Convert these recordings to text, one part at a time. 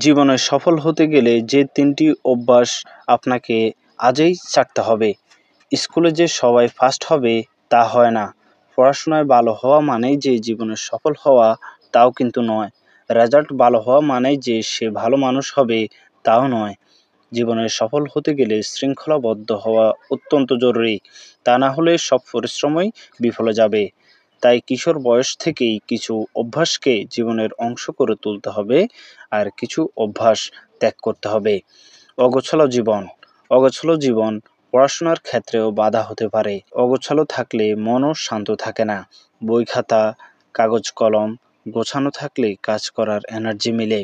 জীবনে সফল হতে গেলে যে তিনটি অভ্যাস আপনাকে আজই ছাড়তে হবে। স্কুলে যে সবাই ফার্স্ট হবে, তা হয় না। পড়াশোনায় ভালো হওয়া মানেই যে জীবনে সফল হওয়া, তাও কিন্তু নয়। রেজাল্ট ভালো হওয়া মানেই যে সে ভালো মানুষ হবে, তাও নয়। জীবনে সফল হতে গেলে শৃঙ্খলাবদ্ধ হওয়া অত্যন্ত জরুরি। তা না হলে সব পরিশ্রমই বিফলে যাবে। তাই কিশোর বয়স থেকেই কিছু অভ্যাসকে জীবনের অংশ করে তুলতে হবে আর কিছু অভ্যাস ত্যাগ করতে হবে। অগোছালো জীবন। অগোছালো জীবন পড়াশোনার ক্ষেত্রেও বাধা হতে পারে। অগোছালো থাকলে মনও শান্ত থাকে না। বই খাতা, কাগজ কলম, গোছানো থাকলে কাজ করার এনার্জি মিলে।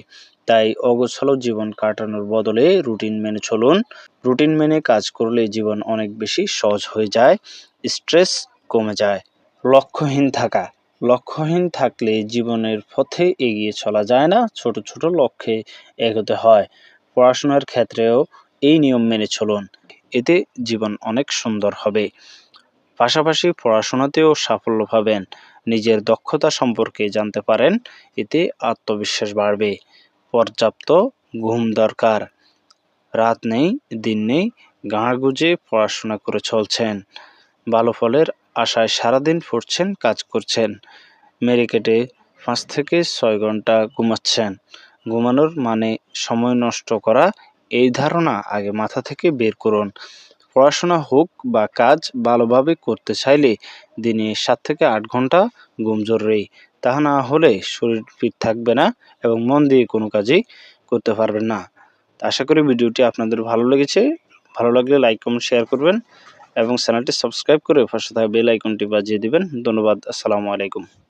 তাই অগোছালো জীবন কাটানোর বদলে রুটিন মেনে চলুন। রুটিন মেনে কাজ করলে জীবন অনেক বেশি সহজ হয়ে যায়, স্ট্রেস কমে যায়। লক্ষ্যহীন থাকা। লক্ষ্যহীন থাকলে জীবনের পথে এগিয়ে চলা যায় না, ছোট ছোট লক্ষ্যে এগোতে হয়। পড়াশোনার ক্ষেত্রেও এই নিয়ম মেনে চলুন। এতে জীবন অনেক সুন্দর হবে। পাশাপাশি পড়াশোনাতেও সাফল্য পাবেন। নিজের দক্ষতা সম্পর্কে জানতে পারেন, এতে আত্মবিশ্বাস বাড়বে। পর্যাপ্ত ঘুম দরকার। রাত নেই, দিন নেই, গাঁ গুজে পড়াশোনা করে চলছেন। ভালো ফলের আশায় সারাদিন পড়ছেন কাজ করছেন। মেরে কেটে পাঁচ থেকে ছয় ঘণ্টা ঘুমাচ্ছেন। ঘুমানোর মানে সময় নষ্ট করা, এই ধারণা আগে মাথা থেকে বের করুন। পড়াশোনা হোক বা কাজ ভালোভাবে করতে চাইলে দিনে সাত থেকে আট ঘণ্টা ঘুম জরুরি। তা না হলে শরীর ফিট থাকবে না এবং মন দিয়ে কোনো কাজই করতে পারবেন না। আশা করি ভিডিওটি আপনাদের ভালো লেগেছে। ভালো লাগলে লাইক কমেন্ট শেয়ার করবেন। এবং চ্যানেলটি সাবস্ক্রাইব করে পাশে থাকা বেল আইকনটি বাজিয়ে দিবেন। ধন্যবাদ। আসসালামু আলাইকুম।